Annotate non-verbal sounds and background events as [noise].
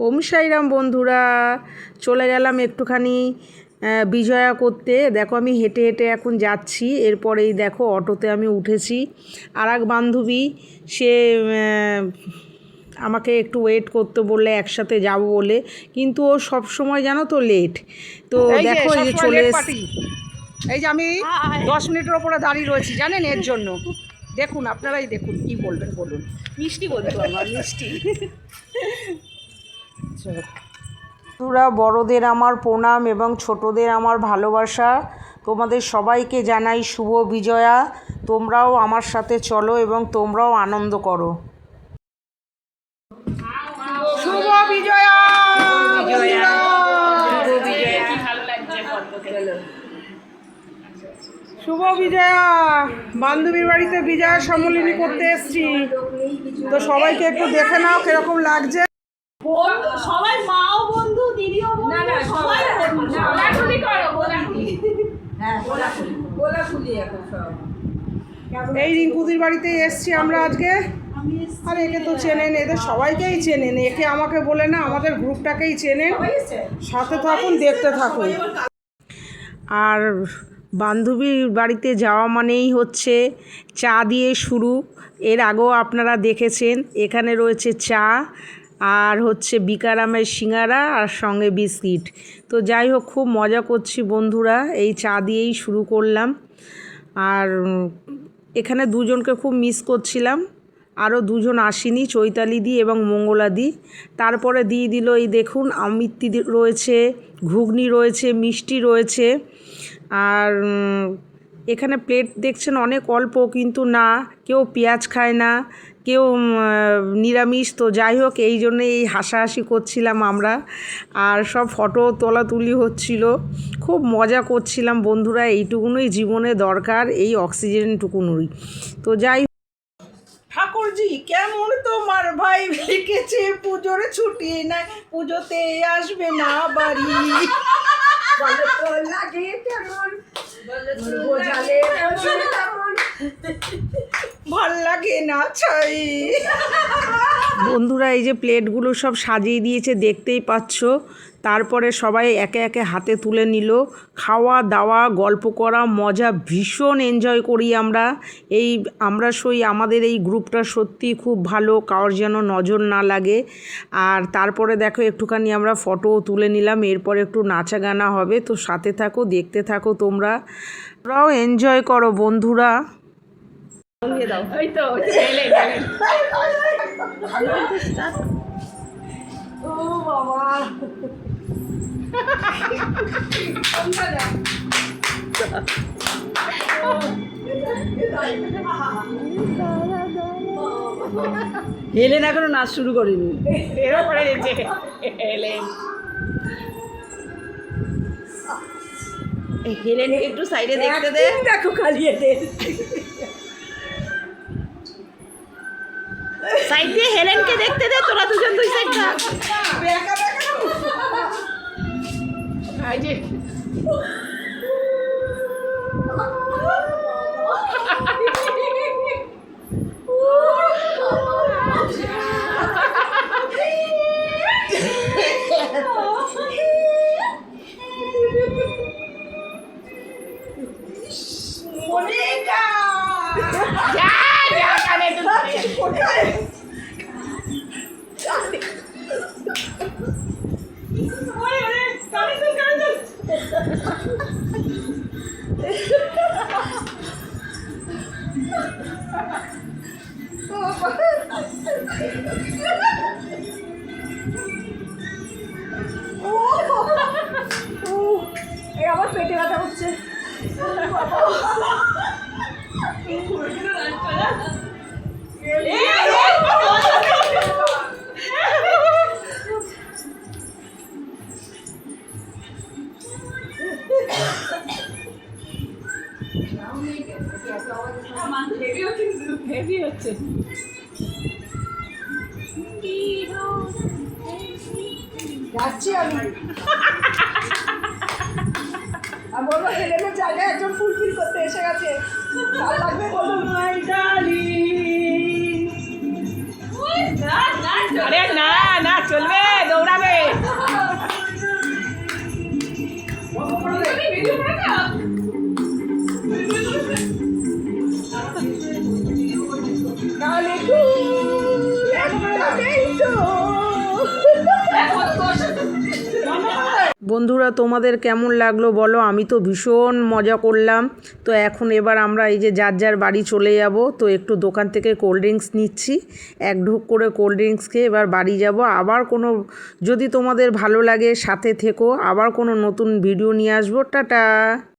ওম সাইরাম বন্ধুরা চলে গেলাম একটুখানি বিজয়া করতে। দেখো আমি হেঁটে হেঁটে এখন যাচ্ছি এরপরেই দেখো অটোতে আমি উঠেছি। আর এক বান্ধবী সে আমাকে একটু ওয়েট করতে বললে একসাথে যাব বলে কিন্তু ও সব সময় জানো তো লেট তো দেখো এই যে চলে। এই যে আমি দশ মিনিটের ওপরে দাঁড়িয়ে রয়েছি জানেন এর জন্য। দেখুন আপনারাই দেখুন কি বলবেন বলুন। মিষ্টি বলতো আমার মিষ্টি। [laughs] বন্ধুরা, বড়দের আমার প্রণাম এবং ছোটদের আমার ভালোবাসা। তোমাদের সবাইকে জানাই শুভ বিজয়া। তোমরাও আমার সাথে চলো এবং তোমরাও আনন্দ করো। শুভ বিজয়া! শুভ বিজয়া! বান্ধবীর বাড়িতে বিজয়া সম্মিলনী করতে এসছি। তো সবাইকে একটু দেখে নাও কীরকম লাগছে। না না সবাই গোলাগুলি করো গোলাগুলি এই রিঙ্কুদির বাড়িতে এসছি আমরা আজকে। আর একে তো চেনেন এদের সবাইকেই চেনেন। একে আমাকে বলে না আমাদের গ্রুপটাকেই চেনেন। সাথে থাকুন দেখতে থাকুন। আর বান্ধবীর বাড়িতে যাওয়া মানেই হচ্ছে চা দিয়ে শুরু। এর আগেও আপনারা দেখেছেন এখানে রয়েছে চা। আর হচ্ছে বিকারামের সিঙ্গারা আর সঙ্গে বিস্কিট। তো যাই হোক, খুব মজা করছি বন্ধুরা, এই চা দিয়েই শুরু করলাম। আর এখানে দুজনকে খুব মিস করছিলাম। আরও দুজন আসেনি, চৈতালি দি এবং মঙ্গলা দি। তারপরে দিয়ে দিল, এই দেখুন অমিত্তি রয়েছে, ঘুগনি রয়েছে, মিষ্টি রয়েছে। আর এখানে প্লেট দেখছেন অনেক অল্প, কিন্তু না, কেউ পেঁয়াজ খায় না। কেউ নিরামিষ, তো যাই হোক, এই জন্যে এই হাসাহাসি করছিলাম আমরা। আর সব ফটো তোলা তুলি হচ্ছিল। খুব মজা করছিলাম বন্ধুরা, এইটুকুনই জীবনে দরকার, এই অক্সিজেনটুকুনই তো যাই ঠাকুরজি, কেমন তোমার ভাই? লিখেছে পুজোর ছুটি নাই, পুজোতে আসবে না বাড়ি। ভালো লাগে না, ছাই। বন্ধুরা, এই যে প্লেটগুলো সব সাজিয়ে দিয়েছে, দেখতেই পাচ্ছ। তারপরে সবাই একে একে হাতে তুলে নিল। খাওয়া দাওয়া, গল্প করা, মজা ভীষণ এনজয় করি আমরা। এই আমরা সই, আমাদের এই গ্রুপটা সত্যি খুব ভালো, কারোর যেন নজর না লাগে। আর তারপরে দেখো, একটুখানি আমরা ফটোও তুলে নিলাম। এরপর একটু নাচা গানা হবে। তো সাথে থাকো, দেখতে থাকো তোমরা। তোমরাও এনজয় করো, বন্ধুরা। ওই তো এলেন এলেন হেলেন এখনও নাচ শুরু করেনি। এরপরে যে এলেন হেলেনকে একটু সাইডে দেখতে দে। দেখো খালি এদের সাইড দিয়ে হেলেনকে দেখতে দে তোরা দুজন দুই সাইড থাক তো আমার পেটে ব্যথা হচ্ছে। হেভি হচ্ছে। যাচ্ছি আমি। আর বলব হেলেনের জায়গায় একজন ফুলফিল করতে এসে গেছে। ভালো লাগবে না না চলবে দৌড়াবে। বন্ধুরা, তোমাদের কেমন লাগল বলো? আমি তো ভীষণ মজা করলাম। তো এখন এবার আমরা এই যে যার যার বাড়ি চলে যাব, তো একটু দোকান থেকে কোল্ড ড্রিঙ্কস নিচ্ছি। এক ঢুক করে কোল্ড ড্রিঙ্কস খেয়ে এবার বাড়ি যাব। আবার কোনো, যদি তোমাদের ভালো লাগে সাথে থেকো, আবার কোনো নতুন ভিডিও নিয়ে আসব। টাটা!